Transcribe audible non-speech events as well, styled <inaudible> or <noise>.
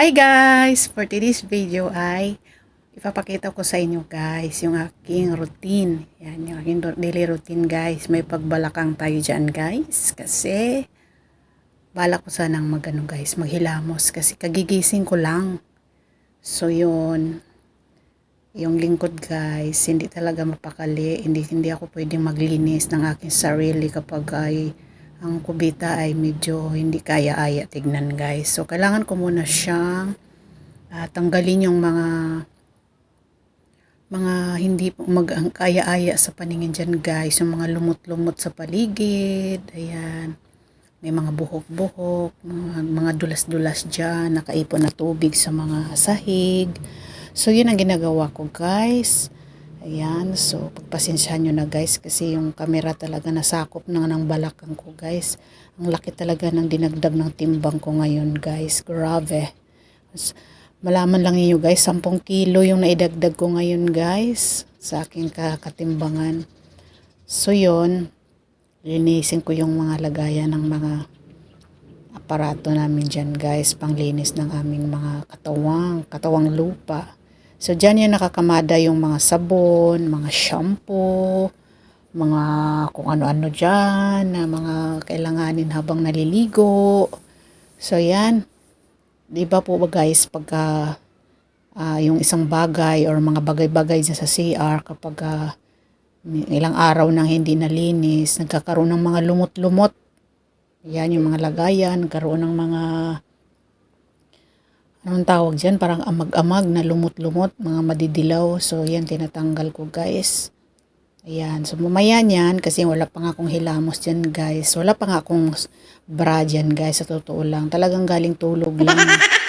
Hi guys! For today's video ay ipapakita ko sa inyo guys yung aking routine. Yan, yung aking daily routine guys. May pagbalakang tayo dyan guys. Kasi bala ko sanang magano guys, maghilamos. Kasi kagigising ko lang. So yun, yung lingkod guys, hindi talaga mapakali. Hindi, hindi ako pwedeng maglinis ng aking sarili kapag ay ang kubita ay medyo hindi kaya-aya tignan guys. So, kailangan ko muna siyang ah, tanggalin yung mga mga hindi mag ang kaya-aya sa paningin dyan guys. Yung mga lumot-lumot sa paligid. Ayan. May mga buhok-buhok, mga, mga dulas-dulas dyan, nakaipon na tubig sa mga sahig. So, yun ang ginagawa ko guys. Ayan, so pagpasensyahan nyo na guys kasi yung camera talaga nasakop na ng balakang ko guys. Ang laki talaga ng dinagdag ng timbang ko ngayon guys. Grabe. Malaman lang niyo guys, 10 kilo yung naidagdag ko ngayon guys sa aking katimbangan. So yun, linisin ko yung mga lagayan ng mga aparato namin dyan guys, panglinis ng aming mga katawang, katawang lupa. So, dyan yung nakakamada yung mga sabon, mga shampoo, mga kung ano-ano dyan, na mga kailanganin habang naliligo. So, yan. Di ba po ba guys, pagka ah, yung isang bagay or mga bagay-bagay dyan sa CR, kapag ah, ilang araw nang hindi nalinis, nagkakaroon ng mga lumot-lumot. Yan yung mga lagayan, nagkaroon ng mga anong tawag dyan, parang amag-amag na lumot-lumot, mga madidilaw. So, yan, tinatanggal ko, guys. Ayan, so mamaya niyan, kasi wala pa nga akong hilamos dyan, guys. Wala pa nga akong bra dyan, guys, sa totoo lang. Talagang galing tulog lang. <laughs>